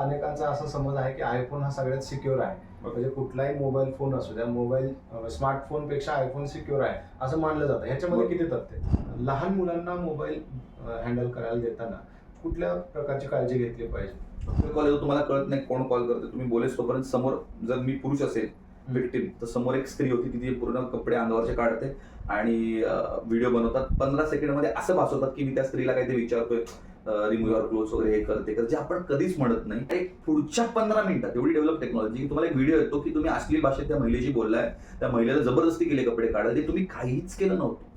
अनेकांचा असा समज आहे की आयफोन हा सगळ्यात सिक्युअर आहे. म्हणजे कुठलाही मोबाईल फोन असू द्या मोबाईल स्मार्टफोनपेक्षा आयफोन सिक्युअर आहे असं मानलं जातं. ह्याच्यामध्ये किती तथ्य? लहान मुलांना मोबाईल हँडल करायला देताना कुठल्या प्रकारची काळजी घेतली पाहिजे? कॉल येतो तुम्हाला कळत नाही कोण कॉल करते तुम्ही बोलेस तोपर्यंत समोर जर मी पुरुष असेल विक्टीम तर समोर एक स्त्री होती ती पूर्ण कपडे अंगावरचे काढते आणि व्हिडिओ बनवतात. पंधरा सेकंडमध्ये असं भासवतात की मी त्या स्त्रीला काहीतरी विचारतोय. रिमूव्ह युअर क्लोज वगैरे हे करते कर जे आपण कधीच म्हणत नाही. आणि पुढच्या पंधरा मिनिटात एवढी डेव्हलप टेक्नॉलॉजी तुम्हाला एक व्हिडिओ येतो की तुम्ही अश्लील भाषेत त्या महिलेशी बोललाय त्या महिलेला जबरदस्ती केले कपडे काढायला ते तुम्ही काहीच केलं नव्हतं.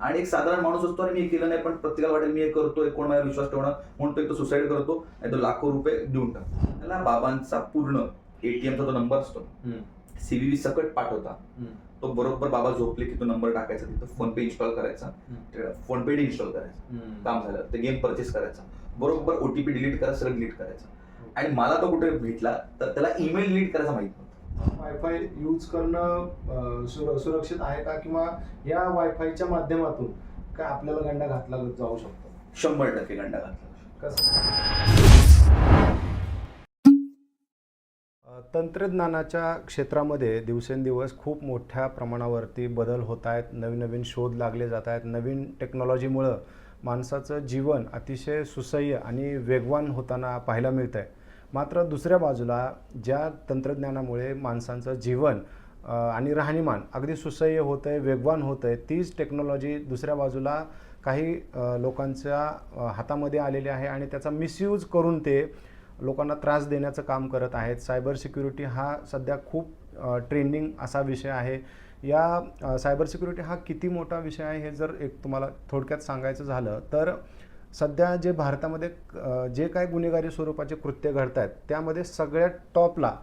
आणि एक साधारण माणूस असतो आणि मी हे केलं नाही पण प्रत्येकाला वाटेल मी हे करतोय कोण माझ्यावर विश्वास ठेवणार? म्हणून तो एक तो सुसाईड करतो आणि तो लाखो रुपये देऊन टाकतो. त्याला बाबांचा पूर्ण एटीएमचा तो नंबर असतो. सीव्हीव्ही सकट पाठवता. तो बरोबर बाबा झोपले की तो नंबर टाकायचा तिथं फोन पे इन्स्टॉल करायचा फोन पे इन्स्टॉल करायचा. काम झालं ते गेम परचेस करायचा. बरोबर ओटीपी डिलीट करा सगळं डिलीट करायचं. आणि मला तो कुठे भेटला तर त्याला ईमेल डिलीट करायचा माहीत नव्हतं. वायफाय यूज करणं सुरक्षित आहे का? किंवा या वायफायच्या माध्यमातून काय आपल्याला गंडा घातला जाऊ शकतो? शंभर टक्के गंडा घातला कसं? तंत्रज्ञानाच्या क्षेत्रामध्ये दिवसेंदिवस खूप मोठ्या प्रमाणावरती बदल होत आहेत नवीन नवीन शोध लागले जात आहेत नवीन टेक्नॉलॉजीमुळं माणसाचं जीवन अतिशय सुसह्य आणि वेगवान होताना पाहायला मिळतं आहे मात्र दुसऱ्या बाजूला ज्या तंत्रज्ञानामुळे माणसांचं जीवन आणि राहणीमान अगदी सुसह्य होतं आहे वेगवान होतं आहे तीच टेक्नॉलॉजी दुसऱ्या बाजूला काही लोकांच्या हातामध्ये आलेली आहे आणि त्याचा मिसयूज करून ते लोकांना त्रास देण्याचं काम करत आहेत. सायबर सिक्युरिटी हा सध्या खूप ट्रेंडिंग असा विषय आहे. या सायबर सिक्युरिटी हा किती मोठा विषय आहे हे जर एक तुम्हाला थोडक्यात सांगायचं झालं तर सध्या जे भारतामध्ये जे काय गुन्हेगारी स्वरूपाचे कृत्य घडत आहेत त्यामध्ये सगळ्यात टॉपला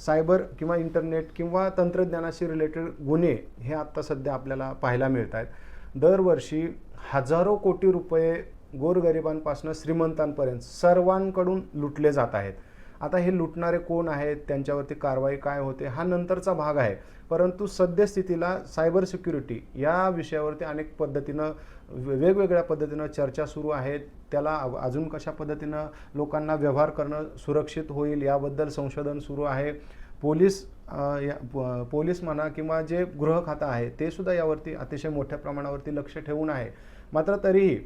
सायबर किंवा इंटरनेट किंवा तंत्रज्ञानाशी रिलेटेड गुन्हे हे आत्ता सध्या आपल्याला पाहायला मिळत आहेत दरवर्षी हजारो कोटी रुपये गोरगरिबांपासून श्रीमंतांपर्यंत सर्वांकडून लुटले जात आहेत. आता हे लुटणारे कोण आहेत? त्यांच्यावरती कारवाई काय होते? हा नंतरचा भाग आहे. परंतु सद्यस्थितीला सायबर सिक्युरिटी या विषयावरती अनेक पद्धतीनं वेगवेगळ्या पद्धतीनं चर्चा सुरू आहेत त्याला अजून कशा पद्धतीनं लोकांना व्यवहार करणं सुरक्षित होईल याबद्दल संशोधन सुरू आहे. पोलीस या पोलीस म्हणा किंवा जे गृह खातं आहे ते सुद्धा यावरती अतिशय मोठ्या प्रमाणावरती लक्ष ठेवून आहे. मात्र तरीही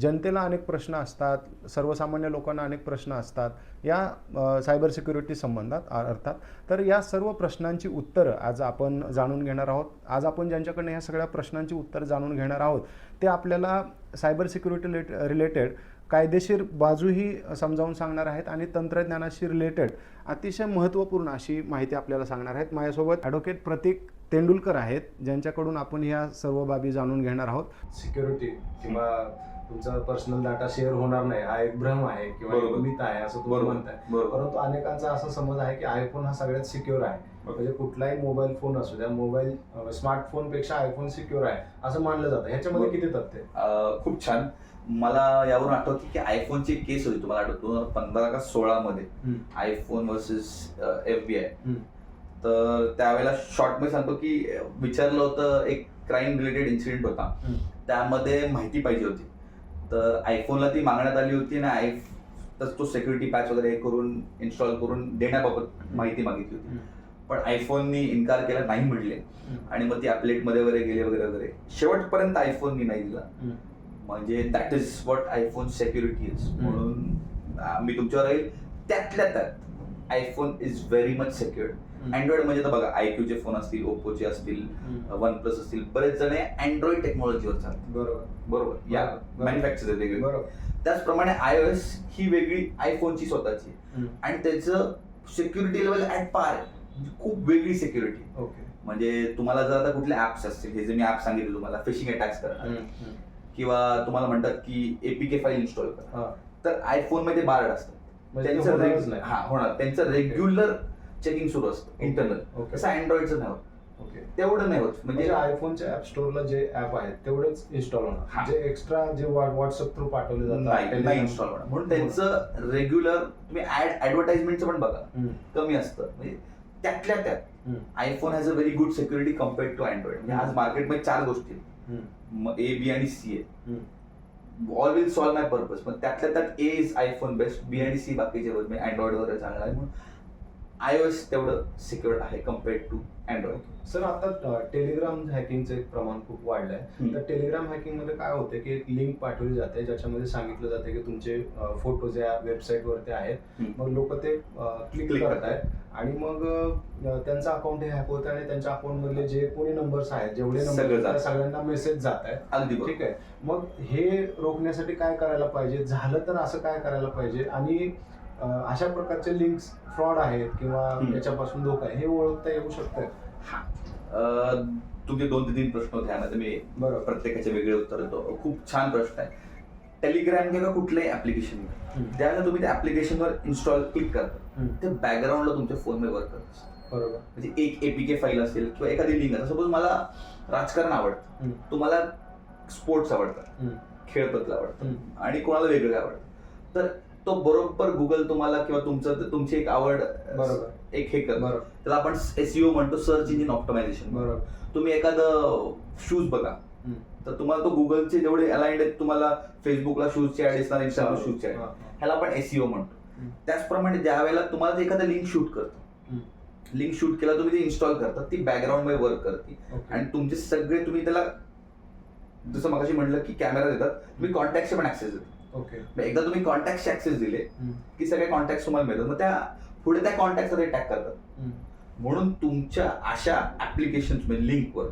जनतेला अनेक प्रश्न असतात सर्वसामान्य लोकांना अनेक प्रश्न असतात. या सायबर सिक्युरिटी संबंधात अर्थात. तर या सर्व प्रश्नांची उत्तरं आज आपण जाणून घेणार आहोत. आज आपण ज्यांच्याकडनं ह्या सगळ्या प्रश्नांची उत्तरं जाणून घेणार आहोत ते आपल्याला सायबर सिक्युरिटी रिलेटेड कायदेशीर बाजूही समजावून सांगणार आहेत आणि तंत्रज्ञानाशी रिलेटेड अतिशय महत्त्वपूर्ण अशी माहिती आपल्याला सांगणार आहेत. माझ्यासोबत ॲडव्होकेट प्रतीक तेंडुलकर आहेत ज्यांच्याकडून आपण ह्या सर्व बाबी जाणून घेणार आहोत. सिक्युरिटी किंवा तुमचा पर्सनल डाटा शेअर होणार नाही. हा एक भ्रम आहे किंवा एक. मिथ आहे असं तुम्ही म्हणताय. परंतु अनेकांचा असा समज आहे की आयफोन हा सगळ्यात सिक्युअर आहे. म्हणजे कुठलाही मोबाईल फोन असू द्या मोबाईल स्मार्टफोनपेक्षा आयफोन सिक्युअर आहे असं मानलं जातं. ह्याच्यामध्ये. किती तथ्य खूप छान. मला यावरून आठवते की आयफोनची केस होती तुम्हाला आठवत? दोन हजार पंधरा का सोळा मध्ये. IPhone versus F B I hmm. तर त्यावेळेला शॉर्टमध्ये सांगतो की विचारलं होतं एक क्राईम रिलेटेड इन्सिडेंट होता. त्यामध्ये माहिती पाहिजे होती. तर आयफोनला ती मागण्यात आली होती आणि आय तर तो सेक्युरिटी पॅच वगैरे हे करून इन्स्टॉल करून देण्याबाबत माहिती मागितली होती. पण आयफोननी इन्कार केला नाही म्हणले आणि मग ती अपलेटमध्ये वगैरे गेले वगैरे वगैरे. शेवटपर्यंत आयफोननी नाही दिला. म्हणजे that is what iPhone security is म्हणून मी तुमच्यावर राहील त्यातल्या त्यात iPhone is very much secured. Android म्हणजे तर बघा आयक्यूचे फोन असतील ओप्पोचे असतील. वन प्लस असतील बरेच जण अँड्रॉइड टेक्नॉलॉजीवर चालतात. बरोबर. बरोबर. या. मॅन्युफॅक्चर बरोबर. त्याचप्रमाणे आय एस ही वेगळी आयफोनची स्वतःची. आणि त्याचं सिक्युरिटी लेवल ऍट पार खूप वेगळी सिक्युरिटी ओके. म्हणजे तुम्हाला जर आता कुठले ऍप्स असतील हे जे मी ऍप सांगितले तुम्हाला फिशिंग अटॅक्स करणार. हम्म. किंवा तुम्हाला म्हणतात की एपीके फाईल इन्स्टॉल करा. तर आयफोनमध्ये बार्ड असतात. म्हणजे. हा होणार. त्यांचं रेग्युलर चेकिंग सुरू असतं इंटरनल ओके तसं अँड्रॉइडचं नाही होत. ओके तेवढं नाही होत. म्हणजे आयफोनच्या ऍप स्टोअरला जे ऍप आहेत तेवढेच इन्स्टॉल. होणार. जे एक्स्ट्रा जे व्हॉट्सअप थ्रू पाठवले जातात नाही इन्स्टॉल होणार. म्हणून त्यांचं रेग्युलर तुम्ही ऍड ऍडव्हर्टाइजमेंटचं पण बघा. कमी असतं. म्हणजे त्यातल्या त्यात. IPhone has a very good security compared to Android म्हणजे आज मार्केटमध्ये चार गोष्टी आहेत. ए बी आणि सी आहे. All will solve my purpose पण त्यातल्या त्यात A is iPhone best B आणि सी बाकीचे वर मी अँड्रॉइड वगैरे चांगला आहे म्हणून. आय एस तेवढं सिक्युअर्ड आहे कम्पेअर्ड टू अँड्रॉइड सर आता टेलिग्राम हॅकिंगचं एक प्रमाण खूप वाढलंय. हम्म. तर टेलिग्राम हॅकिंगमध्ये काय होते की एक लिंक पाठवली जाते ज्याच्यामध्ये सांगितलं जाते की तुमचे फोटोज या वेबसाईट वरती आहेत. मग लोक ते क्लिक करत आहेत आणि मग त्यांचं अकाउंट हे हॅक होतं आणि त्यांच्या अकाउंट मधले जे कोणी नंबर्स आहेत जेवढे नंबर. सगळ्यांना मेसेज जात आहेत अगदी ठीक आहे. मग हे रोखण्यासाठी काय करायला पाहिजे? झालं तर असं काय करायला पाहिजे? आणि अशा प्रकारचे लिंक्स फ्रॉड आहेत किंवा. याच्यापासून धोका आहे हे ओळखता येऊ शकतं तुमचे दोन ते तीन प्रश्न होते यामध्ये मी बरोबर प्रत्येकाचे वेगळे उत्तर देतो खूप छान प्रश्न आहे टेलिग्राम किंवा कुठलंही ऍप्लिकेशन. त्यावेळेला तुम्ही त्या ऍप्लिकेशनवर इन्स्टॉल क्लिक करता. ते बॅकग्राऊंडला तुमच्या फोनमध्ये वर्क करत. बरोबर म्हणजे एक एपीके फाईल असेल किंवा एखादी लिंक आता सपोज मला राजकारण आवडतं. तुम्हाला स्पोर्ट्स आवडतात. खेळपत्र आवडतं. आणि कोणाला वेगळं आवडतं तर तो बरोबर गुगल तुम्हाला किंवा तुमचं तुमची एक आवड बरोबर. एक हे बरोबर. त्याला आपण एसईओ म्हणतो सर्च इंजिन ऑप्टिमायझेशन बरोबर. तुम्ही एखादं शूज बघा. तर तुम्हाला तो गुगलचे जेवढे अलाइंड आहेत तुम्हाला फेसबुकला शूजची ऍड दिसणार इंस्टाला शूजची ऍड ह्याला आपण एसईओ म्हणतो. हम्म. त्याचप्रमाणे ज्या वेळेला तुम्हाला एखादं लिंक शूट करतं. लिंक शूट केला तुम्ही ते इन्स्टॉल करता ती बॅकग्राऊंडमध्ये वर्क करते. आणि तुमचे सगळे तुम्ही त्याला जसं मगाशी म्हटलं की कॅमेरा देतात तुम्ही कॉन्टॅक्टचे पण ऍक्सेस देता. ओके एकदा तुम्ही कॉन्टॅक्टचे ऍक्सेस दिले. की सगळे कॉन्टॅक्ट तुम्हाला मिळतात मग त्या पुढे त्या कॉन्टॅक्टसाठी टॅग करतात. म्हणून तुमच्या अशा ऍप्लिकेशन म्हणजे लिंकवर.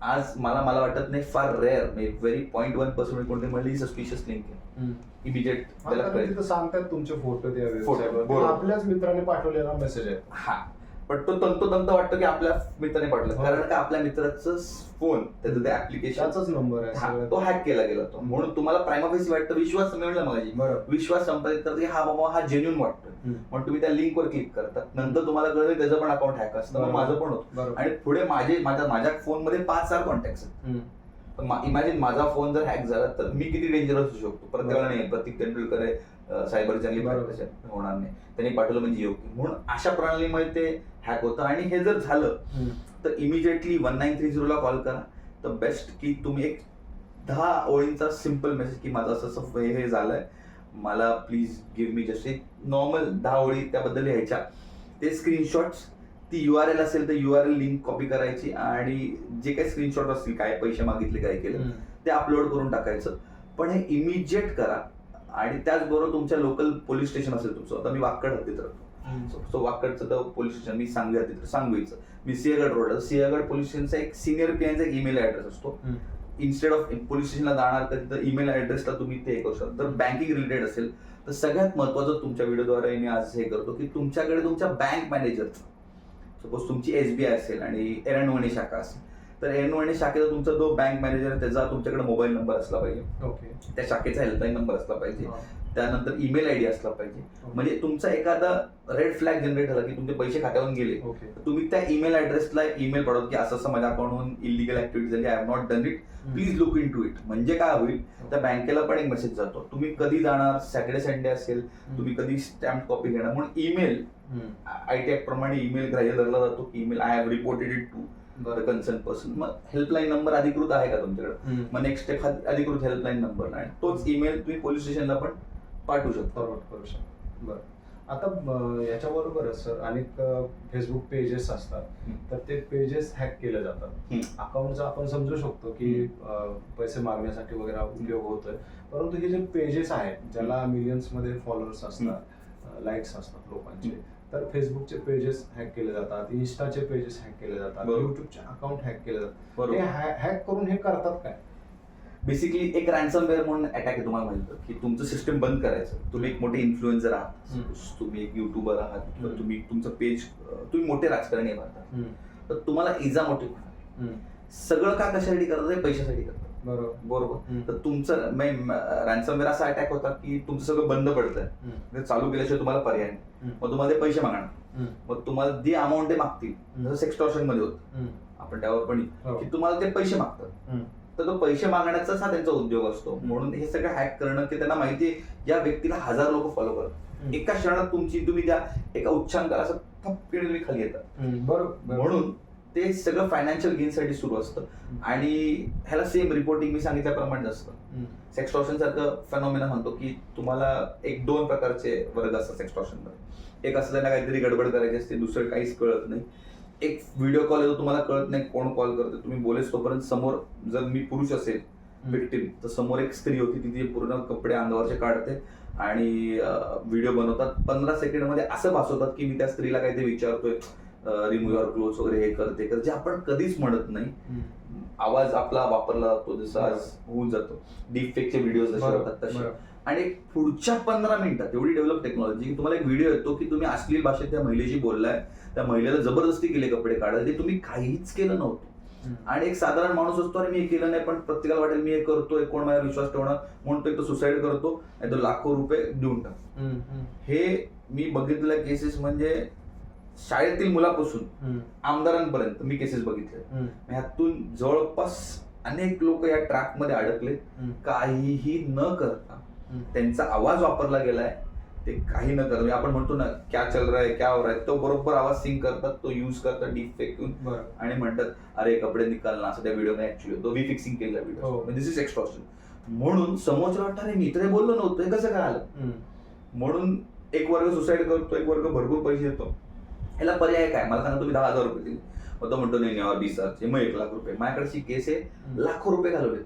आज मला मला वाटत नाही फार रेअर म्हणजे व्हेरी पॉईंट वन पर्सेंट कोणती म्हणली सस्पिशियस लिंक आहे. इमिजिएट हा, त्याला सांगतात तुमचे फोटो बरोबर. आपल्याच मित्राने पाठवलेला मेसेज आहे हा पण तो तंतोतंत वाटतो की आपल्या मित्राने पाठवलं हो. कारण का आपल्या मित्राचं फोन त्याचं ते ऍप्लिकेशन त्याचाच नंबर आहे. तो हॅक केला गेला तो म्हणून तुम्हाला प्रायमाफेसी वाटतं विश्वास मिळला माझी बरोबर विश्वास संपादित करतो की हा बाबा हा जेन्युन वाटतो. म्हणून तुम्ही त्या लिंकवर क्लिक करता नंतर तुम्हाला कळलं की त्याचं पण अकाउंट हॅक असतं मग बरोबर. माझं पण होतं बरोबर आणि पुढे माझे माझ्या माझ्या फोनमध्ये पाच चार कॉन्टॅक्ट आहेत हम्म. इमॅजिन माझा फोन जर हॅक झाला तर मी किती डेंजरस असू शकतो प्रत्येकाला बरोबर. नाही प्रतीक तेंडुलकर आहे सायबर बरोबर. त्याच्यात होणार नाही त्यांनी पाठवलं म्हणजे योग्य म्हणून अशा प्रणालीमुळे ते हॅक होतं. आणि हे जर झालं. तर इमिजिएटली वन नाईन थ्री झिरोला कॉल करा. तर बेस्ट की तुम्ही एक दहा ओळींचा सिंपल मेसेज की माझं असं असं हे झालंय. मला प्लीज गिव्ह मी जस्ट एक नॉर्मल दहा ओळी त्याबद्दल लिहायच्या. ते स्क्रीनशॉट्स ती यू आर एल असेल तर U R L link copy करायची आणि जे काही स्क्रीनशॉट असतील काय पैसे मागितले काय केलं. ते अपलोड करून टाकायचं. पण हे इमिजिएट करा. आणि त्याचबरोबर तुमच्या लोकल पोलीस स्टेशन असेल तुमचं. आता मी वाकड हद्दीत राहतो. सो वाकडचं तर पोलीस स्टेशन मी सांगवी हद्दीत सांगवीचं मी सिंहगड रोड सिंहगड पोलीस स्टेशनचा एक सिनियर पीआयचा एक ईमेल ऍड्रेस असतो. इन्स्टेड ऑफ पोलीस स्टेशनला जाणार तर तिथं ईमेल ऍड्रेसला तुम्ही ते करू शकता. जर बँकिंग रिलेटेड असेल तर सगळ्यात महत्वाचं तुमच्या व्हिडिओद्वारे मी आज हे करतो की तुमच्याकडे तुमच्या बँक मॅनेजरचं सपोज तुमची एस बी आय असेल आणि एरणवणी शाखा असेल तर एरणवणी शाखेचा तुमचा जो बँक मॅनेजर आहे त्याचा तुमच्याकडे मोबाईल नंबर असला पाहिजे. ओके त्या शाखेचा हेल्पलाईन नंबर असला पाहिजे. त्यानंतर ईमेल आय डी असला पाहिजे. म्हणजे तुमचा एखादा रेड फ्लॅग जनरेट झाला की तुमचे पैसे खात्यावरून गेले. तुम्ही त्या ईमेल ऍड्रेसला ईमेल पाठवत की असं असं माझ्या अकाउंटहून इलिगल ऍक्टिव्हिटी झाली I have not done it please look into it म्हणजे काय होईल? त्या बँकेला पण एक मेसेज जातो. तुम्ही कधी जाणार? सॅटर्डे संडे असेल. तुम्ही कधी स्टॅम्प कॉपी घेणार? म्हणून ईमेल. आय टी ऍक्ट प्रमाणे ईमेल ग्राह्य धरला जातो की email I have reported it to. Concern person मग हेल्पलाईन नंबर अधिकृत आहे का तुमच्याकडे. मग नेक्स्ट स्टेप हा अधिकृत हेल्पलाईन नंबर आणि तोच ईमेल तुम्ही पोलीस स्टेशनला पण पाठवू शकता. फॉरवर्ड करू शकतो. बरं. आता याच्याबरोबरच सर अनेक फेसबुक पेजेस असतात. तर ते पेजेस हॅक केले जातात. अकाउंटचा आपण समजू शकतो की पैसे मागण्यासाठी वगैरे उपयोग होतोय. परंतु हे जे पेजेस आहेत ज्याला मिलियन्समध्ये फॉलोअर्स असतात लाईक्स असतात लोकांचे तर फेसबुकचे पेजेस हॅक केले जातात इन्स्टाचे पेजेस हॅक केले जातात. युट्यूबचे अकाउंट हॅक केले जातात. हॅक करून हे करतात काय? बेसिकली एक रॅन्समवेअर म्हणून अटॅक आहे तुम्हाला माहिती की तुमचं सिस्टम बंद करायचं तुम्ही एक मोठे इन्फ्लुएन्सर आहात तुम्ही एक युट्यूबर आहात हम्म. तुम्ही तुमचं पेज तुम्ही मोठे राजकारणी हम्म. तर तुम्हाला इजा मोठी होणार. सगळं का कशासाठी करतात पैशासाठी करतात बरोबर. तर तुमचं रॅन्समवेअर असा अटॅक होता की तुमचं सगळं बंद पडतंय. ते चालू केल्याशिवाय तुम्हाला पर्याय नाही. मग तुम्हाला ते पैसे मागणार. मग तुम्हाला जी अमाऊंट ते मागतील. जसं एक्स्टॉर्शनमध्ये होतं. आपण त्यावर पण. हो. की तुम्हाला ते पैसे मागतात. तर तो पैसे मागण्याचाच हा त्यांचा उद्योग असतो. म्हणून हे सगळं हॅक करणं की त्यांना माहिती आहे या व्यक्तीला हजार लोक फॉलो करतात. एका क्षणात तुमची तुम्ही त्या एका उच्चांकाला असं थपकेने तुम्ही खाली येतात. बरोबर. म्हणून ते सगळं फायनान्शियल गेनसाठी सुरू असतं. आणि ह्याला सेम रिपोर्टिंग मी सांगितल्याप्रमाणे असतं. सेक्स्टॉर्शन सारखं फेनॉमिना म्हणतो की तुम्हाला एक दोन प्रकारचे वर्ग असतात सेक्स्टॉर्शनमध्ये. एक असं त्यांना काहीतरी गडबड करायची असते दुसरं काहीच कळत नाही. एक व्हिडिओ कॉल येतो तुम्हाला कळत नाही कोण कॉल करते तुम्ही बोलेस तोपर्यंत समोर जर मी पुरुष असेल विक्टीम तर समोर एक स्त्री होती ती पूर्ण कपडे अंगावरचे काढते आणि व्हिडिओ बनवतात. पंधरा सेकंडमध्ये असं भासवतात की मी त्या स्त्रीला काहीतरी विचारतोय रिमूव्ह युअर क्लोथ वगैरे हे करते कर जे आपण कधीच म्हणत नाही. आवाज आपला वापरला जातो जसं आज होऊन जातो. डीप फेकचे व्हिडिओ जसे होतात तसे. आणि एक पुढच्या पंधरा मिनिटात एवढी डेव्हलप टेक्नॉलॉजी की तुम्हाला एक व्हिडिओ येतो की तुम्ही अश्लील भाषेत त्या महिलेशी बोललाय त्या महिलेला जबरदस्ती केली कपडे काढायला ते तुम्ही काहीच केलं नव्हतं. आणि एक साधारण माणूस असतो आणि मी हे केलं नाही पण प्रत्येकाला वाटेल मी हे करतोय कोण माझ्यावर विश्वास ठेवणार? म्हणून तो एक सुसाईड करतो आणि तो लाखो रुपये देऊन टाक हे मी बघितलेल्या केसेस म्हणजे शाळेतील मुलापासून आमदारांपर्यंत मी केसेस बघितले ह्यातून जवळपास अनेक लोक या ट्रॅपमध्ये अडकले काहीही न करता त्यांचा आवाज वापरला गेलाय ते काही न करता. म्हणजे आपण म्हणतो ना क्या चल रहा है क्या हो रहा है तो बरोबर आवाज सिंग करतात तो युज करतात डीप फेकून आणि म्हणतात अरे कपडे निकाल ना असं त्या व्हिडिओ ऍक्च्युली तो वी फिक्सिंग केलेला. व्हिडिओ दिस इज एक्स्ट्रॉशन म्हणून समोरच्या वाटतं अरे मी तर बोललो नव्हतं हे कसं काय आलं? म्हणून एक वर्ग सुसाईड करतो एक वर्ग भरपूर पैसे देतो. याला पर्याय काय? मला सांगा तुम्ही दहा हजार रुपये दिले. मग तो म्हणतो नाही बीस हजार. मग एक लाख रुपये. माझ्याकडची केस आहे लाखो रुपये घालवलेत.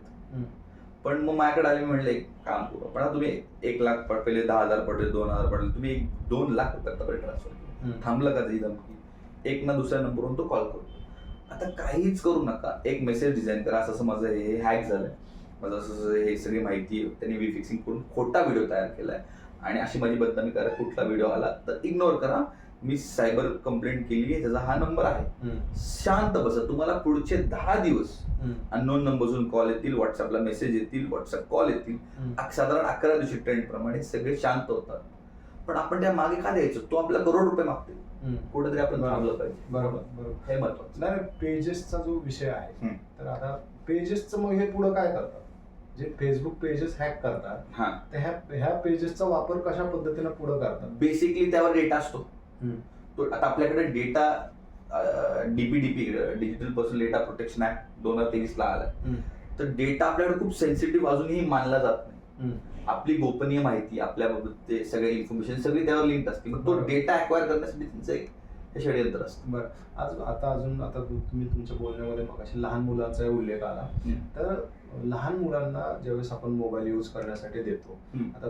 पण मग माझ्याकडे आले म्हणले एक काम करू पण तुम्ही एक लाख पडले दहा हजार पडले दोन हजार पडले तुम्ही एक दोन लाख रुपये ट्रान्सफर थांबलं का ती धमकी एक ना दुसऱ्या नंबरवरून तो कॉल करतो. आता काहीच करू नका. एक मेसेज डिझाईन करा. असं असं माझं हे हॅक झालंय. माझं असं हे सगळी माहिती त्यांनी वी फिक्सिंग करून खोटा व्हिडिओ तयार केलाय. आणि अशी माझी बदनामी करा कुठला व्हिडिओ आला तर इग्नोर करा. मी सायबर कंप्लेंट केली आहे त्याचा हा नंबर आहे. शांत बसा तुम्हाला पुढचे दहा दिवस अननोन नंबरवरून कॉल येतील व्हॉट्सअपला मेसेज येतील व्हॉट्सअप कॉल येतील. साधारण अकरा दिवशी ट्रेंड प्रमाणे सगळे शांत होतात. पण आपण त्या मागे का द्यायचो? तो आपला करोड रुपये मागते कुठेतरी आपण. थांबलं पाहिजे. बरोबर बरोबर. हे महत्वाचं. नाही पेजेसचा जो विषय आहे. तर आता पेजेसचं मग हे पुढं काय करतात? जे फेसबुक पेजेस हॅक करतात हा. ह्या ह्या पेजेसचा वापर कशा पद्धतीने पुढं करतात? बेसिकली त्यावर डेटा असतो. तो आता आपल्याकडे data DPDP digital personal data protection act दोन हजार तेवीस ला हम्म. तर डेटा आपल्याकडे खूप सेन्सिटिव्ह अजूनही मानला जात नाही. आपली गोपनीय माहिती आपल्याबाबत ते सगळे इन्फॉर्मेशन सगळी त्यावर लिंक असते मग तो. डेटा अक्वायर करण्यासाठी त्यांचं एक हे षडयंत्र असतं बरं आज आता अजून आता तुम्ही तुमच्या बोलण्यामध्ये मग लहान मुलांचा उल्लेख आला. तर लहान मुलांना ज्यावेळेस आपण मोबाईल यूज करण्यासाठी देतो. आता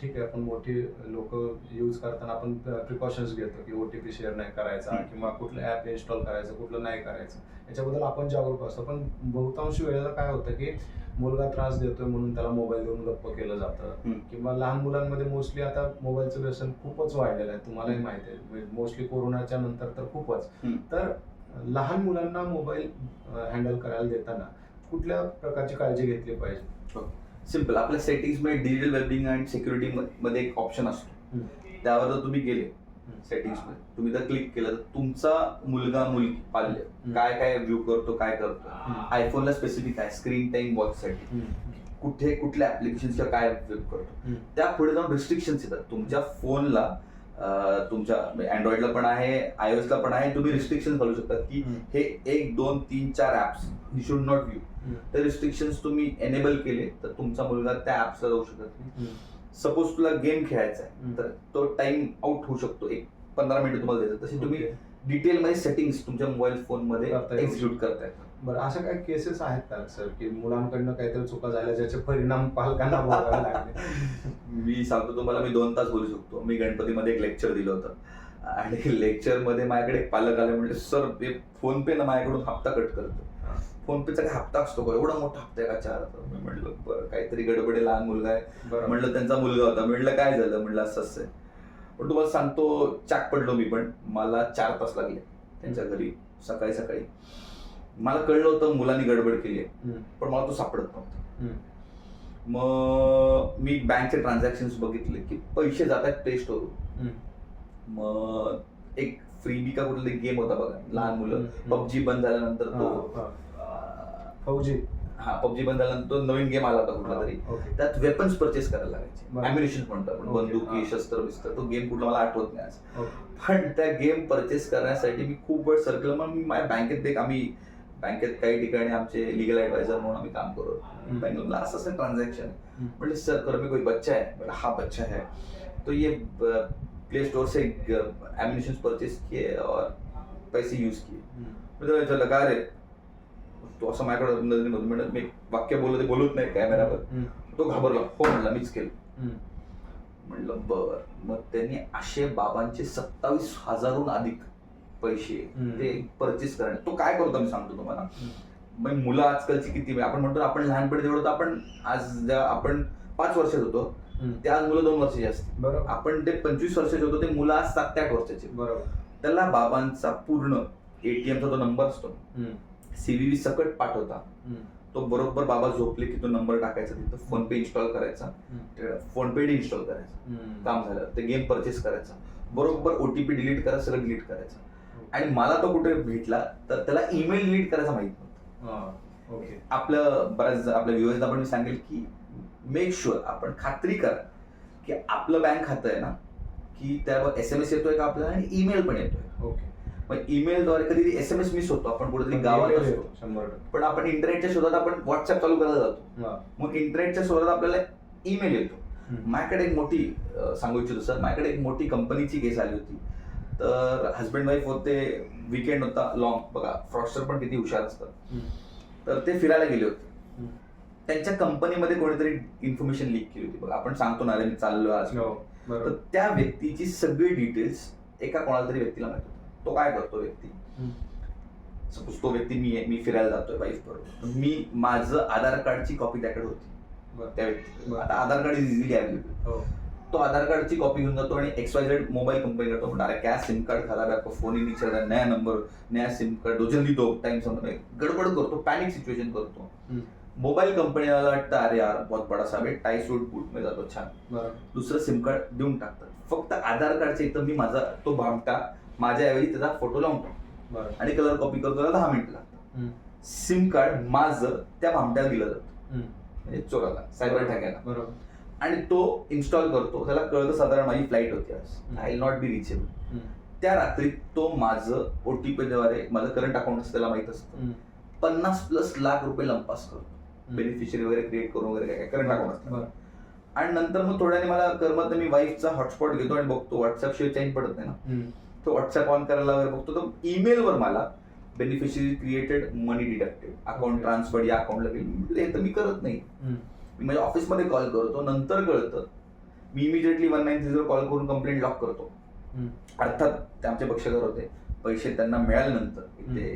ठीक आहे आपण मोठी लोक यूज करताना आपण प्रिकॉशन्स घेतो की ओटीपी शेअर नाही करायचा. किंवा कुठलं ऍप इन्स्टॉल करायचं कुठलं नाही करायचं याच्याबद्दल आपण जागरूक असतो पण बहुतांश वेळेला काय होतं की मुलगा त्रास देतोय म्हणून त्याला मोबाईल देऊन गप्प केलं जातं. किंवा लहान मुलांमध्ये मोस्टली आता मोबाईलचं व्यसन खूपच वाढलेलं आहे. तुम्हालाही माहिती आहे. मोस्टली कोरोनाच्या नंतर तर खूपच. तर लहान मुलांना मोबाईल हँडल करायला देताना कुठल्या प्रकारची काळजी घेतली पाहिजे? सिंपल आपल्या सेटिंग्समध्ये डिजिटल वेलबिंग अँड सिक्युरिटी मध्ये एक ऑप्शन असतो. त्यावर जर तुम्ही गेले सेटिंग्समध्ये तुम्ही जर क्लिक केलं तर तुमचा मुलगा मुलगी पाल्य. काय काय व्ह्यू करतो काय करतो. आयफोनला स्पेसिफिक आहे स्क्रीन टाइम वॉच साठी कुठे कुठल्या ऍप्लिकेशनच्या काय उपयोग करतो. त्या पुढे जाऊन रिस्ट्रिक्शन्स येतात तुमच्या फोनला तुमच्या अँड्रॉइडला पण आहे आयओएसला पण आहे तुम्ही रिस्ट्रिक्शन घालू शकता की. हे एक दोन तीन चार apps you should not view hmm. ते रिस्ट्रिक्शन्स तुम्ही एनेबल केले तर तुमचा मुलगा त्या ऍप्सला जाऊ शकत नाही. सपोज तुला गेम खेळायचा आहे. तर तो टाइम आउट होऊ शकतो. एक पंधरा मिनिटं तुम्हाला द्यायचं. तशी तुम्ही. डिटेल मध्ये सेटिंग्स तुमच्या मोबाईल फोनमध्ये एक्झिक्यूट करता येतात बरं अशा काही केसेस आहेत का सर की मुलांकडनं काहीतरी चुका झाल्या ज्याचे परिणाम पालकांना भोगावे लागले? मी सांगतो तुम्हाला मी दोन तास बोलू शकतो. मी गणपतीमध्ये एक लेक्चर दिलं होतं. आणि लेक्चरमध्ये माझ्याकडे एक पालक आले म्हणले सर ते फोन पे ना माझ्याकडून हप्ता कट करतो. फोन पेचा काय हप्ता असतो का? एवढा मोठा हप्ता आहे का चार? हजार मी म्हणलं बरं काहीतरी गडबडे लहान मुलगा आहे. बरं म्हणलं त्यांचा मुलगा होता. म्हणलं काय झालं? म्हणलं असं असं आहे. पण तुम्हाला सांगतो चाक पडलो मी पण. मला चार तास लागले त्यांच्या घरी सकाळी सकाळी. मला कळलं होतं मुलांनी गडबड केली आहे. पण मला तो सापडत नव्हता. मग मी बँकचे ट्रान्झॅक्शन बघितले की पैसे जात आहेत प्ले स्टोर. मग एक फ्रीबी का कुठला गेम होता बघा लहान मुलं. पबजी बंद झाल्यानंतर तो. फौजी हा पबजी बंद झाल्यानंतर तो नवीन गेम आला होता कुठला तरी. ओके. त्यात वेपन्स परचेस करायला लागायचे. अम्युनिशन म्हणतो आपण. ओके, बंदुकी हा. शस्त्र बिस्त्र. तो गेम कुठला मला आठवत नाही आज. ओके. पण त्या गेम परचेस करण्यासाठी मी खूप वेळ सर्कल मग मी माझ्या बँकेत एक आम्ही बँकेत काही ठिकाणी आमचे लिगल ऍडवायझर म्हणून आम्ही काम करतो हम्म. बँकेला असं असं हम्म. म्हणजे सर करो मी कोई बच्चा है बोला हाँ बच्चा है तो ये प्ले स्टोर से एम्यूनिशन परचेस किए और पैसे यूज किए. मी त्याला विचारलं काय रे तो असं माझ्याकडे नजरेमधून म्हणत मी वाक्य बोललो ते बोलत नाही कॅमेरावर. तो घाबरला. हो म्हणला मीच केलं. म्हणलं बर. मग त्यांनी असे बाबांचे सत्तावीस हजारहून अधिक पैसे. ते परचेस करणे तो काय करतो मी सांगतो तुम्हाला? मग मुलं आजकालची किती आपण म्हणतो आपण लहानपणी जेवढं होतो आपण आज ज्या आपण पाच वर्षात होतो. त्या आज मुलं दोन वर्षाची असते बरोबर. आपण ते पंचवीस वर्षाचे होतो ते मुलं आज सात ते आठ वर्षाचे. बरोबर. त्याला बाबांचा पूर्ण एटीएमचा तो नंबर असतो. सीव्हीव्ही सकट पाठवता. तो बरोबर बाबा झोपले की तो नंबर टाकायचा तिथं फोन पे इन्स्टॉल करायचा. फोन पे इन्स्टॉल करायचा. काम झालं. ते गेम परचेस करायचा. बरोबर ओटीपी डिलीट करा सगळं डिलीट करायचं. आणि मला तो कुठे भेटला तर त्याला ईमेल डिलीट करायचा माहीत नव्हतं. आपलं बऱ्याच आपल्या व्ह्युअर्सना पण मी सांगेल की मेक शुअर आपण खात्री करा की आपलं बँक खातं आहे ना की त्यावर एस एम एस येतोय का आपल्याला आणि ईमेल पण येतोय. ओके. मग ईमेलद्वारे कधी एस एम एस मिस होतो. आपण कुठेतरी गावात असतो. शंभर टक्के. पण आपण इंटरनेटच्या शोधात आपण व्हॉट्सअप चालू करायला जातो. मग इंटरनेटच्या शोधात आपल्याला ईमेल येतो. माझ्याकडे एक मोठी सांगू इच्छितो सर माझ्याकडे एक मोठी कंपनीची केस आली होती. तर हस्बंड वाईफ होते विकेंड होता लॉंग बघा फ्रॉस्टर पण किती हुशार असतात. तर ते फिरायला गेले होते. त्यांच्या कंपनीमध्ये कोणीतरी इन्फॉर्मेशन लीक केली होती. बघा आपण सांगतो ना रे मी चाललो आज. हो, तर त्या व्यक्तीची सगळी डिटेल्स एका कोणाला तरी व्यक्तीला माहीत होतं. तो काय करतो व्यक्ती. सपोज तो व्यक्ती मी आहे मी फिरायला जातोय वाईफ बरोबर मी माझं आधार कार्डची कॉपी त्याकडे होती. त्या व्यक्ती. आता Aadhaar card is easily available. तो आधार कार्डची कॉपी घेऊन जातो आणि X Y Z mobile company करतो म्हणतो अरे क्या सिम कार्ड खराब है? आपको फोन ही नहीं चल रहा नया नंबर नया सिम कार्ड दो जल्दी दो टाइम समझ गडबड करतो पॅनिक सिच्युएशन करतो. मोबाईल कंपनीला वाटतं अरे यार बहुत बडा साहेब टाई सूट बूट में जातो छान. दुसरं सिम कार्ड देऊन टाकतात. फक्त आधार कार्डच्या इथं मी माझा तो भामटा माझ्याऐवजी त्याचा फोटो लावून टाकतो आणि कलर कॉपी करतो दहा मिनिटं लागतात. सिम कार्ड माझं त्या भामट्याला दिलं जातं. म्हणजे चोराला सायबर ठॅक्याला बरोबर. आणि तो इन्स्टॉल करतो. त्याला कळतं साधारण माझी फ्लाईट होती आज. I not be reachable. त्या रात्री तो माझं ओटीपी द्वारे माझं करंट अकाउंट असतं त्याला माहीत असतं. पन्नास प्लस लाख रुपये लंपास करतो. बेनिफिशियरी वगैरे क्रिएट करून वगैरे काय करंट अकाउंट असतं. आणि नंतर मग थोड्याने मला करमत मी वाईफचा हॉटस्पॉट घेतो आणि बघतो. व्हॉट्सअप शिवाय चेंज पडत नाही ना. तो व्हॉट्सअप ऑन करायला वगैरे बघतो तो ईमेलवर मला beneficiary created money deducted account. Transfer या अकाउंटला गेली म्हटलं हे तर मी करत नाही. मी माझ्या ऑफिसमध्ये कॉल करतो नंतर कळतं मी immediately one nine three call करून कंप्लेंट लॉक करतो. अर्थात ते आमचे पक्षकार होते पैसे त्यांना मिळाल्यानंतर इथे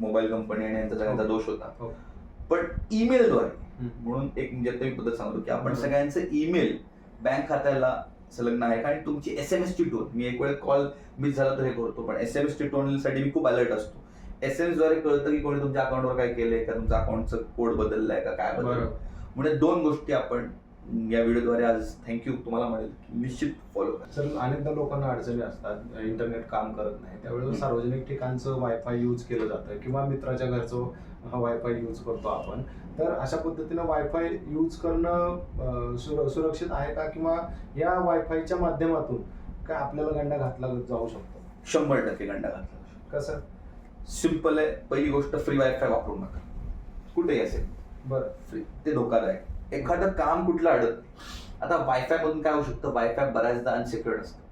मोबाईल कंपनी आणि यांचा सगळ्यांचा. दोष होता. पण ईमेलद्वारे. म्हणून एक म्हणजे पद्धत सांगतो की आपण. सगळ्यांचं ईमेल बँक खात्याला संलग्न आहे. का आणि तुमची एस एम एस ची टोन मी एक वेळ कॉल मिस झाला तर हे करतो पण एस एम एस ची टोनसाठी मी खूप अलर्ट असतो. एस एम एसद्वारे कळतं की कोणी तुमच्या अकाउंटवर काय केलंय का तुमच्या अकाउंटचं कोड बदललाय का काय बदललं बरोबर. म्हणजे दोन गोष्टी आपण या व्हिडिओद्वारे आज थँक्यू तुम्हाला म्हणेल की निश्चित फॉलो करा. सर अनेकदा लोकांना अडचणी असतात इंटरनेट काम करत नाही. त्यावेळेस. सार्वजनिक ठिकाणचं वायफाय यूज केलं जातं किंवा मित्राच्या घरचं हा वायफाय यूज करतो आपण. तर अशा पद्धतीनं वायफाय यूज करणं सुर- सुरक्षित आहे का? किंवा या वायफायच्या माध्यमातून काय आपल्याला गंडा घातला जाऊ शकतो? शंभर टक्के गंडा घातला कसं सिंपल आहे. पहिली गोष्ट फ्री वायफाय वापरू नका. कुठेही असेल. बरं. फ्री ते धोकादायक. एखादं काम कुठलं अडत आता वायफाय मधून काय होऊ शकतं? वायफाय बऱ्याचदा अनसिक्युअर्ड असतं.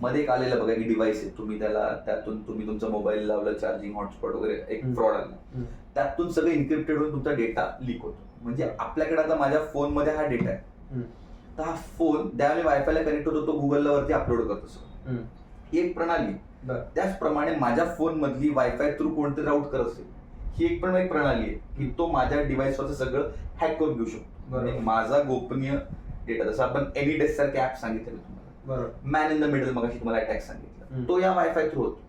मध्ये एक आलेलं बघा की डिव्हाइस आहे. तुम्ही त्याला त्यातून तुम्ही तुमचा मोबाईल लावलं चार्जिंग हॉटस्पॉट वगैरे एक. फ्रॉड आला. त्यातून सगळं इन्क्रिप्टेड होऊन तुमचा डेटा लीक होतो. म्हणजे आपल्याकडे आता माझ्या फोनमध्ये हा डेटा आहे. तर हा फोन ज्यावेळी वायफायला कनेक्ट होतो तो गुगलला वरती अपलोड करतो हम्म. ही एक प्रणाली त्याचप्रमाणे माझ्या फोन मधली वायफाय थ्रू कोणते राऊट करत असेल. ही एक पण एक प्रणाली आहे की तो माझ्या डिव्हाइसवरचं सगळं हॅक करून घेऊ शकतो. बरोबर. माझा गोपनीय डेटा जसं आपण एनी डेस्क सारखे ऍप सांगितले तुम्हाला बरोबर मॅन इन द मिडल मग तुम्हाला अटॅक सांगितलं हम्म. तो या वायफाय थ्रू होतो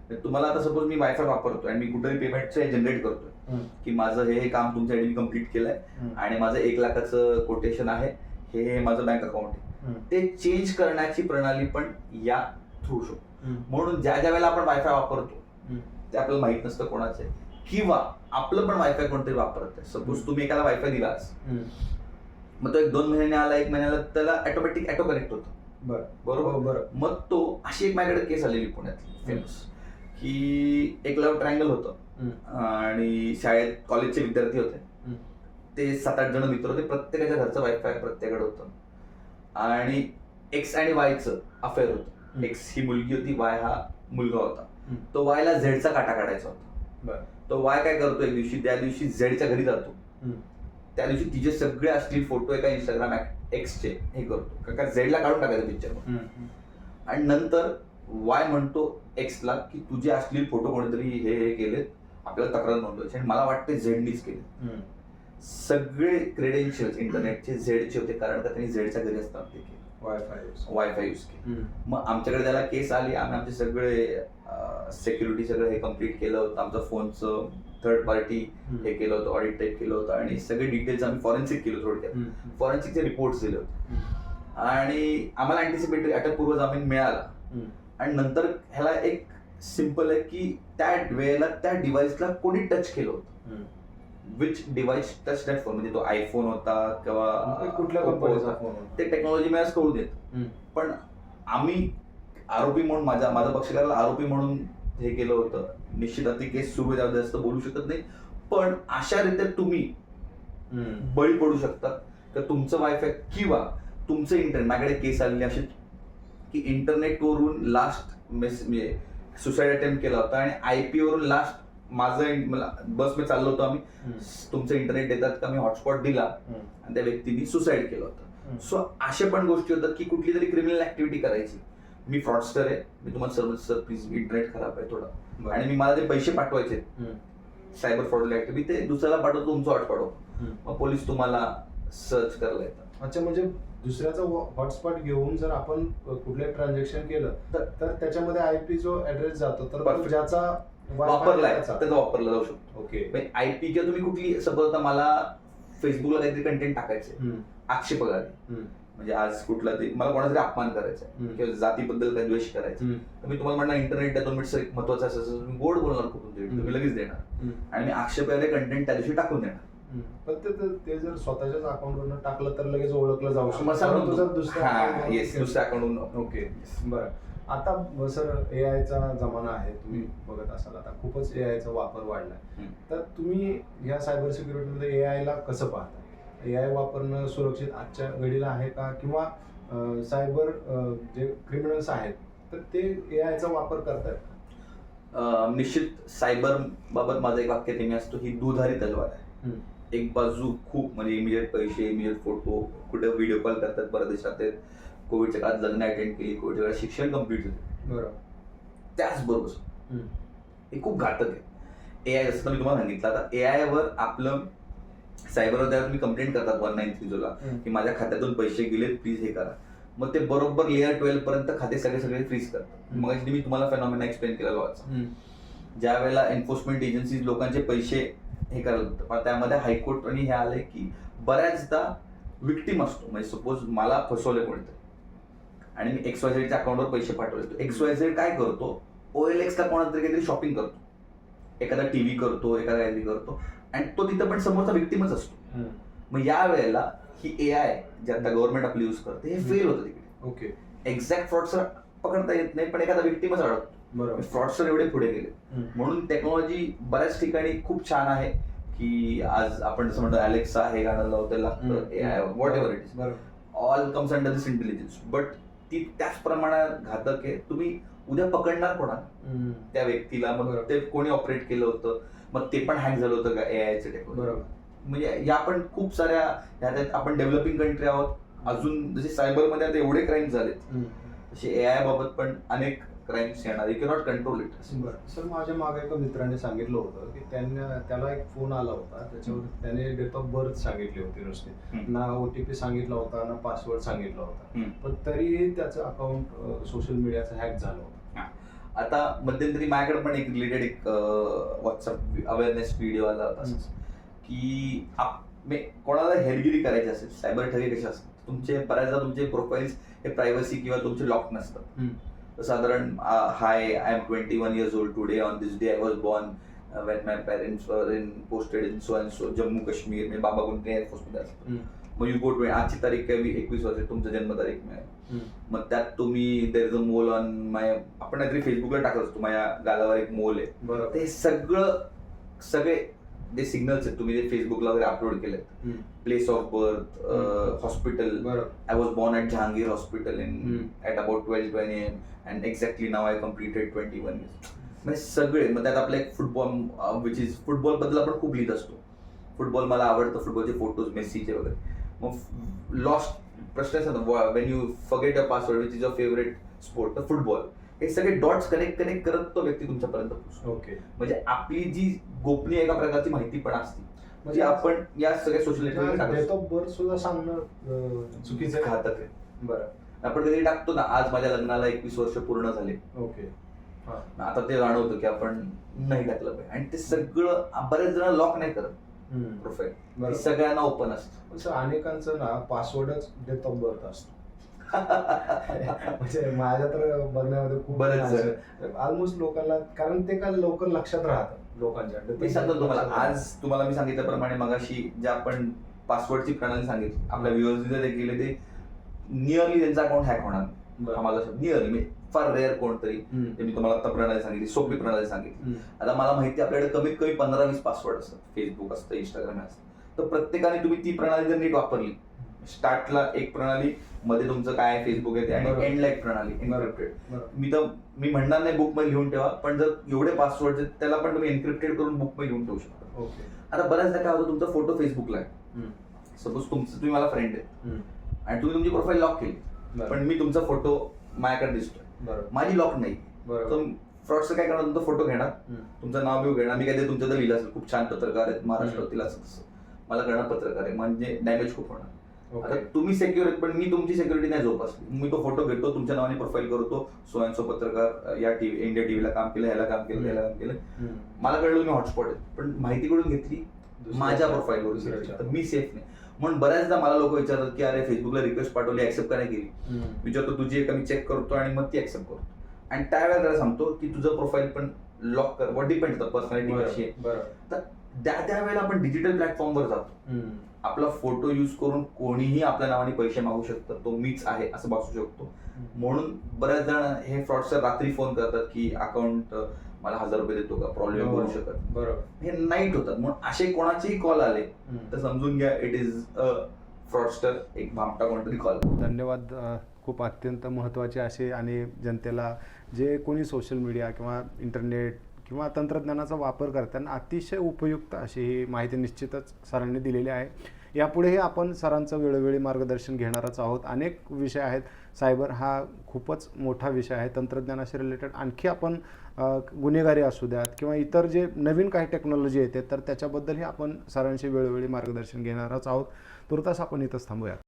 म्हणजे तुम्हाला आता सपोज मी वायफाय वापरतोय आणि मी कुठेही पेमेंटचं जनरेट करतोय हम्म. की माझं हे हे काम तुमच्यासाठी मी कंप्लीट केलंय हम्म. आणि माझं एक लाखाचं कोटेशन आहे हे हे माझं बँक अकाउंट आहे हम्म. ते चेंज करण्याची प्रणाली पण या थ्रू शकतो हम्म. म्हणून ज्या ज्या वेळेला आपण वायफाय वापरतो हम्म. ते आपल्याला माहीत नसतं कोणाचं आहे किंवा आपलं पण वायफाय कोणतरी वापरत आहे. सपोज तुम्ही एकाला वायफाय दिलास मग तो एक दोन महिन्याने आला एक महिन्याला त्याला ऑटोमॅटिक ऑटो कनेक्ट होतो. बरं. बरोबर? हो, बरं. मग तो अशी एक माझ्याकडे केस आलेली पुण्यातली फेमस की एक लव्ह ट्रायंगल होतं. आणि शाळेत कॉलेजचे विद्यार्थी होते. ते सात आठ जण मित्र होते. प्रत्येकाच्या घरचं वायफाय प्रत्येकाकडे होतं. आणि एक्स आणि वायचं अफेअर होतं. एक्स ही मुलगी होती वाय हा मुलगा होता. तो वायला झेडचा काटा काढायचा होता. तो वाय काय करतो एक दिवशी त्या दिवशी झेडच्या घरी जातो. त्या दिवशी तिचे सगळे असतील फोटो एका इंस्टाग्राम एक्सचे हे करतो. का झेडला काढून टाकायचं पिक्चर आणि नंतर वाय म्हणतो एक्सला की तुझे असलेले फोटो कोणीतरी हे हे केलेत. आपल्याला तक्रार नोंदवायची आणि मला वाटते झेडनीच केले सगळे क्रेडेन्शियल्स इंटरनेटचे झेडचे होते. कारण का त्यांनी झेडच्या घरी असताना ते केले. वायफाय वायफाय यूज केले. मग आमच्याकडे त्याला केस आली आम्ही आमचे सगळे सेक्युरिटी सगळं हे कंप्लीट केलं होतं. आमचं फोनचं थर्ड पार्टी हे केलं होतं ऑडिट टाईप केलं होतं आणि सगळे डिटेल्स आम्ही फॉरेन्सिक केलं थोडक्यात. फॉरेन्सिकचे रिपोर्ट्स दिले होते. आणि आम्हाला अँटिसिपेटरी अटकपूर्व जामीन मिळाला. आणि नंतर ह्याला एक सिंपल आहे की त्या वेळेला त्या डिव्हाइसला कोणी टच केलं होतं. Which device touch that phone म्हणजे तो आयफोन होता किंवा कुठल्या Oppo कंपनीचा. फोन ते टेक्नॉलॉजी मला कळू देत. पण आम्ही आरोपी म्हणून माझ्या माझा पक्षकाराला आरोपी म्हणून हे केलं होतं. निश्चित ती केस सुरू आहे, जास्त बोलू शकत नाही. पण अशा रीत्या तुम्ही बळी पडू शकतात तर तुमचं वायफाय किंवा तुमचं इंटरनेट माझ्याकडे केस आलेली अशी की इंटरनेटवरून लास्ट मेस म्हणजे सुसाईड अटेम्प्ट केला होता आणि आय पी वरून लास्ट माझं मला बस मी चाललो होतो आम्ही. तुमचं इंटरनेट देतात का? मी हॉटस्पॉट दिला. आणि त्या व्यक्तीने सुसाईड केलं होतं. सो अशा पण गोष्टी होतात की कुठली तरी क्रिमिनल ऍक्टिव्हिटी करायची. मी फ्रॉडस्टर आहे. मी तुम्हाला सर्व सर प्लीज इंटरनेट खराब आहे थोडं. आणि मी मला ते पैसे पाठवायचे. सायबर फ्रॉड ऍक्टिव्हिटी ते दुसऱ्याला पाठवतो तुमचं हॉटस्पॉट मग पोलीस तुम्हाला सर्च करायला येतात. अच्छा म्हणजे दुसऱ्याचा हॉटस्पॉट घेऊन जर आपण कुठले ट्रान्झॅक्शन केलं तर त्याच्यामध्ये आयपी जो ऍड्रेस जातो तर. ज्याचा वापरलाय. त्याचा. तर तो वापरला जाऊ शकतो. ओके. आयपी किंवा तुम्ही कुठली सपोज आता मला फेसबुकला काहीतरी कंटेंट टाकायचे आक्षेप म्हणजे आज कुठला ते मला कोणाचा तरी अपमान करायचा. किंवा जातीबद्दल काही द्वेष करायचा तर मी तुम्हाला म्हणणार इंटरनेट दोन मिनिट एक महत्वाचं असं असं तुम्ही गोड बोलणार खूप. तुम्ही लगेच देणार. आणि मी आक्षेप कंटेंट त्या दिवशी टाकून देणार. पण ते जर स्वतःच्याच अकाउंटवरून टाकलं तर लगेच ओळखलं जाऊ शकतं. हा दुसऱ्या अकाउंट ओके. बरं. आता सर ए आयचा जमाना आहे तुम्ही बघत असाल आता खूपच ए आयचा वापर वाढलाय. तर तुम्ही ह्या सायबर सिक्युरिटीमध्ये ए आयला कसं पाहता ए आय वापरणं सुरक्षित आजच्या घडीला आहे का किंवा सायबर जे क्रिमिनल्स आहेत तर ते ए आयचा वापर करतायत का? निश्चित सायबर बाबत माझं एक वाक्य नेहमी असतो ही दुधारी तलवार आहे. एक बाजू खूप म्हणजे इमिजिएट पैसे इमिजिएट फोटो कुठे व्हिडिओ कॉल करतात परदेशात कोविडच्या काळात लग्न अटेंड केली कोविडच्या काळात शिक्षण कंप्लीट झालं बरं त्याचबरोबर. हे खूप घातक आहे ए आय जसं मी तुम्हाला सांगितलं आता ए आय वर आपलं सायबर तुम्ही कंप्लेंट करतात वन नाईन थ्री हम्म. की माझ्या खात्यातून पैसे गेले प्लीज हे करा मग ते बरोबर लेअर ट्वेल्व पर्यंत खाते सगळे सगळे फ्रीज करतात. मग मी तुम्हाला फेनॉमिना एक्सप्लेन केला लॉचा. ज्या वेळेला एन्फोर्समेंट एजन्सी लोकांचे पैसे हे करायला होतं पण त्यामध्ये हायकोर्ट आणि हे आलंय की बऱ्याचदा विक्टीम असतो म्हणजे सपोज मला फसवले कोणीतरी आणि मी एक्स वाय झेडच्या अकाउंटवर पैसे पाठवले. तो एक्स वाय झेड काय करतो? ओ एल एक्सला कोणातरी काहीतरी शॉपिंग करतो. एखादा टीव्ही करतो एखादा काहीतरी करतो. आणि तो तिथं पण समोरचा विक्टीमच असतो. मग या वेळेला ही ए आय जे आता गव्हर्नमेंट आपली युज करते हे फेल होतं तिकडे. ओके. एक्झॅक्ट फ्रॉडसर पकडता येत नाही पण एखादा विक्टीमच अडकतो. बरोबर. फ्रॉडसर एवढे पुढे गेले. म्हणून टेक्नॉलॉजी बऱ्याच ठिकाणी खूप छान आहे की आज आपण जसं म्हणतो अलेक्सा हे गाणं लावतं लागतं. A I whatever it is all comes under this intelligence but ती त्याच प्रमाणात घातक आहे. तुम्ही उद्या पकडणार कोणा. त्या व्यक्तीला. मग. ते कोणी ऑपरेट केलं होतं? मग ते पण हँग झालं होतं का? ए आयचं टेक्नॉलॉजी बरोबर. म्हणजे या पण खूप साऱ्या ह्या त्यात आपण डेव्हलपिंग कंट्री आहोत. अजून जसे सायबरमध्ये आता एवढे क्राईम झालेत. तसे ए आय बाबत पण अनेक क्राईम्स येणार. यू कॅनॉट कंट्रोल इट बरं. सर माझ्या मागे एका मित्राने सांगितलं होतं की त्यांना त्याला एक फोन आला होता. त्याच्यावर त्याने डेट ऑफ बर्थ सांगितली होती नुसती. ना ओ टी पी सांगितला होता ना पासवर्ड सांगितला होता. पण तरीही त्याचं अकाउंट सोशल मीडियाचं हॅक झालं होतं. आता मध्यंतरी माझ्याकडे पण एक रिलेटेड एक व्हॉट्सअप अवेअरनेस व्हिडिओ आला होता. की आप- मे- कोणाला हेरगिरी करायची असेल सायबर ठगी कशी असतात? तुमचे बऱ्याचदा तुमचे प्रोफाईल्स हे प्रायव्हसी किंवा तुमचे लॉक नसतात. साधारण hi I am twenty one years old today on this day I was born when my parents were in posted in so and so Jammu Kashmir मी बाबा गुंटे एअरफोर्समध्ये असतो मग यू गो टू आजची तारीख काय? एकवीस वर्ष तुमचं जन्मतारीख मिळेल मग त्यात तुम्ही देर इज अ मोल ऑन माय आपण काहीतरी फेसबुकला टाकत असतो माझ्या गालावर एक मोल आहे. बरोबर. ते सगळं सगळे जे सिग्नल्स आहेत तुम्ही जे फेसबुकला वगैरे अपलोड केलेत. Place of birth hospital I was born at Jahangir Hospital in Hmm. at about 12 20 am and exactly now I completed 21 years. म्हणजे सगळे मग त्यात आपला एक फुटबॉल विच इज फुटबॉलबद्दल आपण खूप लिहित असतो. फुटबॉल मला आवडतं फुटबॉलचे फोटोज मेस्सीचे वगैरे. मग लॉस्ट प्रश्न when you forget a password which is a favourite sport football हे सगळे डॉट्स कनेक्ट कनेक्ट करत तो व्यक्ती तुमच्यापर्यंत पोहोचतो. ओके म्हणजे आपली जी गोपनीय एका प्रकारची माहिती पण असते म्हणजे आपण या सगळ्या सोशल नेटवर्क सुद्धा सांगणं चुकीचं. घातक आहे. बरं. आपण कधी टाकतो ना आज माझ्या लग्नाला एकवीस वर्ष पूर्ण झाले. ओके हा. आता ते जाणवतं की आपण नाही टाकलं पाहिजे. आणि ते सगळं बरेच जण लॉक नाही करत. प्रोफाईल. सगळ्यांना ओपन असतं. असं अनेकांचं ना पासवर्डच डेट ऑफ बर्थ असतो. म्हणजे माझ्या तर बघण्यामध्ये खूप बरेच ऑलमोस्ट लोकांना कारण ते का लवकर लक्षात राहतं लोकांच्या. मी सांगतो तुम्हाला आज तुम्हाला मी सांगितल्याप्रमाणे मगाशी जे आपण पासवर्डची प्रणाली सांगितली आपल्या व्ह्युअर्स जे गेले ते नियरली त्यांचा अकाउंट हॅक होणार. आम्हाला नियरली म्हणजे फार रेअर कोणतरी. ते मी तुम्हाला आता प्रणाली सांगितली सोपी प्रणाली सांगितली. आता मला माहिती आहे, आपल्याकडे कमीत कमी पंधरा वीस पासवर्ड असतात. फेसबुक असतं इंस्टाग्राम असतं. तर प्रत्येकाने तुम्ही ती प्रणाली जर नीट वापरली स्टार्टला एक प्रणाली मध्ये तुमचं काय फेसबुक आहे ते आणि. एंडला एक प्रणाली. एन्क्रिप्टेड. मी तर मी म्हणणार नाही बुकमध्ये लिहून ठेवा पण जर एवढे पासवर्ड आहेत त्याला पण तुम्ही एन्क्रिप्टेड करून बुकमध्ये लिहून ठेवू शकता. आता बऱ्याचदा काय होतं तुमचा फोटो फेसबुकला आहे. सपोज तुमचं तुम्ही मला फ्रेंड आहे. आणि तुम्ही तुमची प्रोफाईल लॉक केली. पण मी तुमचा फोटो माझ्याकडे दिसतोय. माझी लॉक नाही. तर फ्रॉडचं काय करणार तुमचा फोटो घेणार. तुमचं नाव बिव घेणार. मी काय ते तुमच्याकडे लिहिलं असेल खूप छान पत्रकार आहेत महाराष्ट्रातील असं मला कळणार पत्रकार आहे. म्हणजे डॅमेज खूप होणार. आता तुम्ही सेक्युर आहेत पण मी तुमची सिक्युरिटी नाही जोपासली. मी तो फोटो घेतो तुमच्या नावाने प्रोफाईल करतो सो अँड सो पत्रकार या टीव्ही इंडिया टीव्हीला काम केलं ह्याला काम केलं ह्याला काम केलं. मला कळलं मी हॉटस्पॉट आहे. पण माहिती कडून घेतली? माझ्या. दुसऱ्याच्या. तर मी सेफ नाही. म्हणून बऱ्याचदा मला लोक विचारतात की अरे फेसबुकला रिक्वेस्ट पाठवली ऍक्सेप्ट का नाही केली. विचारतो तुझी एक मी चेक करतो आणि मग ती ऍक्सेप्ट करतो. आणि त्यावेळेला त्याला सांगतो की तुझं प्रोफाईल पण लॉक कर. डिपेंड पर्सनॅलिटी कशी आहे. बरोबर. त्या त्यावेळेला आपण डिजिटल प्लॅटफॉर्मवर जातो. आपला फोटो यूज करून कोणीही आपल्या नावाने पैसे मागू शकतात तो मीच आहे असं भासू शकतो. म्हणून बऱ्याच जण हे फ्रॉडस्टर रात्री फोन करतात की अकाउंट मला हजार रुपये देतो का? प्रॉब्लेम हो. करू शकत बरोबर. हे नाईट होतात. म्हणून असे कोणाचेही कॉल आले. तर समजून घ्या इट इज अ फ्रॉडस्टर एक भामटा कोणतरी कॉल धन्यवाद खूप अत्यंत महत्त्वाचे असे आणि जनतेला जे कोणी सोशल मीडिया किंवा इंटरनेट किंवा तंत्रज्ञानाचा वापर करताना अतिशय उपयुक्त अशी ही माहिती निश्चितच सरांनी दिलेली आहे. यापुढेही आपण सरांचं वेळोवेळी मार्गदर्शन घेणारच आहोत. अनेक विषय आहेत. सायबर हा खूपच मोठा विषय आहे. तंत्रज्ञानाशी रिलेटेड आणखी आपण गुन्हेगारी असू द्यात किंवा इतर जे नवीन काही टेक्नॉलॉजी येते तर त्याच्याबद्दलही आपण सरांशी वेळोवेळी मार्गदर्शन घेणारच आहोत. तुर्तास आपण इथंच थांबूयात.